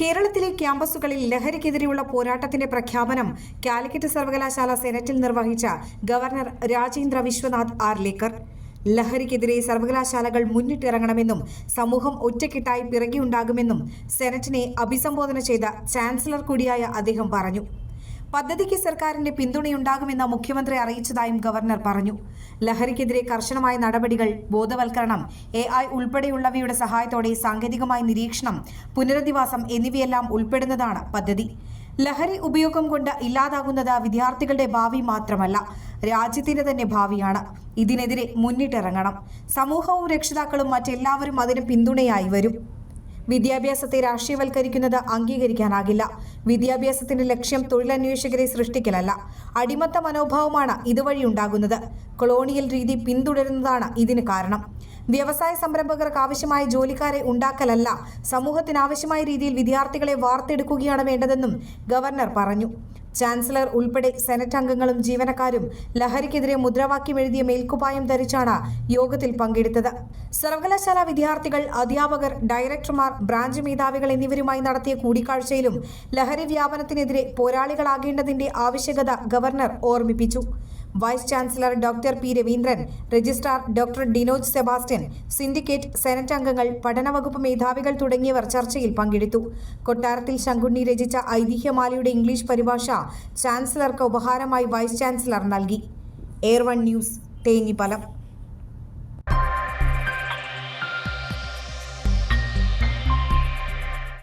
കേരളത്തിലെ ക്യാമ്പസുകളിൽ ലഹരിക്കെതിരെയുള്ള പോരാട്ടത്തിന്റെ പ്രഖ്യാപനം കാലിക്കറ്റ് സർവകലാശാല സെനറ്റിൽ നിർവഹിച്ച ഗവർണർ രാജേന്ദ്ര വിശ്വനാഥ് ആർലേക്കർ. ലഹരിക്കെതിരെ സർവകലാശാലകൾ മുന്നിട്ടിറങ്ങണമെന്നും സമൂഹം ഒറ്റക്കെട്ടായി പിറകിയുണ്ടാകുമെന്നും സെനറ്റിനെ അഭിസംബോധന ചെയ്ത ചാൻസലർ കൂടിയായ അദ്ദേഹം പറഞ്ഞു. പദ്ധതിക്ക് സർക്കാരിന്റെ പിന്തുണയുണ്ടാകുമെന്ന് മുഖ്യമന്ത്രി അറിയിച്ചതായും ഗവർണർ പറഞ്ഞു. ലഹരിക്കെതിരെ കർശനമായ നടപടികൾ ബോധവൽക്കരണം എ ഐ ഉൾപ്പെടെയുള്ളവയുടെ സഹായത്തോടെ സാങ്കേതികമായ നിരീക്ഷണം പുനരധിവാസം എന്നിവയെല്ലാം ഉൾപ്പെടുന്നതാണ് പദ്ധതി. ലഹരി ഉപയോഗം കൊണ്ട് ഇല്ലാതാകുന്നത് വിദ്യാർത്ഥികളുടെ ഭാവി മാത്രമല്ല രാജ്യത്തിന്റെ തന്നെ ഭാവിയാണ്. ഇതിനെതിരെ മുന്നിട്ടിറങ്ങണം. സമൂഹവും രക്ഷിതാക്കളും മറ്റെല്ലാവരും അതിന് പിന്തുണയായി വരും. വിദ്യാഭ്യാസത്തെ രാഷ്ട്രീയവൽക്കരിക്കുന്നത് അംഗീകരിക്കാനാകില്ല. വിദ്യാഭ്യാസത്തിന്റെ ലക്ഷ്യം തൊഴിലന്വേഷകരെ സൃഷ്ടിക്കലല്ല. അടിമത്ത മനോഭാവമാണ് ഇതുവഴി ഉണ്ടാകുന്നത്. കൊളോണിയൽ രീതി പിന്തുടരുന്നതാണ് ഇതിന് കാരണം. വ്യവസായ സംരംഭകർക്ക് ആവശ്യമായ ജോലിക്കാരെ ഉണ്ടാക്കലല്ല. സമൂഹത്തിനാവശ്യമായ രീതിയിൽ വിദ്യാർത്ഥികളെ വാർത്തെടുക്കുകയാണ് വേണ്ടതെന്നും ഗവർണർ പറഞ്ഞു. ചാൻസലർ ഉൾപ്പെടെ സെനറ്റ് അംഗങ്ങളും ജീവനക്കാരും ലഹരിക്കെതിരെ മുദ്രാവാക്യം എഴുതിയ മേൽക്കുപായം ധരിച്ചാണ് യോഗത്തിൽ പങ്കെടുത്തത്. സർവകലാശാല വിദ്യാർത്ഥികൾ അധ്യാപകർ ഡയറക്ടർമാർ ബ്രാഞ്ച് മേധാവികൾ എന്നിവരുമായി നടത്തിയ കൂടിക്കാഴ്ചയിലും ലഹരി വ്യാപനത്തിനെതിരെ പോരാളികളാകേണ്ടതിന്റെ ആവശ്യകത ഗവർണർ ഓർമ്മിപ്പിച്ചു. Vice chancellor doctor P Raveendran registrar doctor Dinoj Sebastian syndicate senate അംഗങ്ങൾ പഠനവകുപ്പ് മേധാവികൾ തുടങ്ങിയവർ ചർച്ചയിൽ പങ്കെടുത്തു. കൊട്ടാരത്തിൽ ശങ്കുണ്ണി രചിച്ച ഐതിഹ്യമാലയുടെ ഇംഗ്ലീഷ് പരിഭാഷ ചാൻസലർക്ക് ഉപഹാരമായി വൈസ് ചാൻസലർ നൽകി. Air One News Thenhipalam.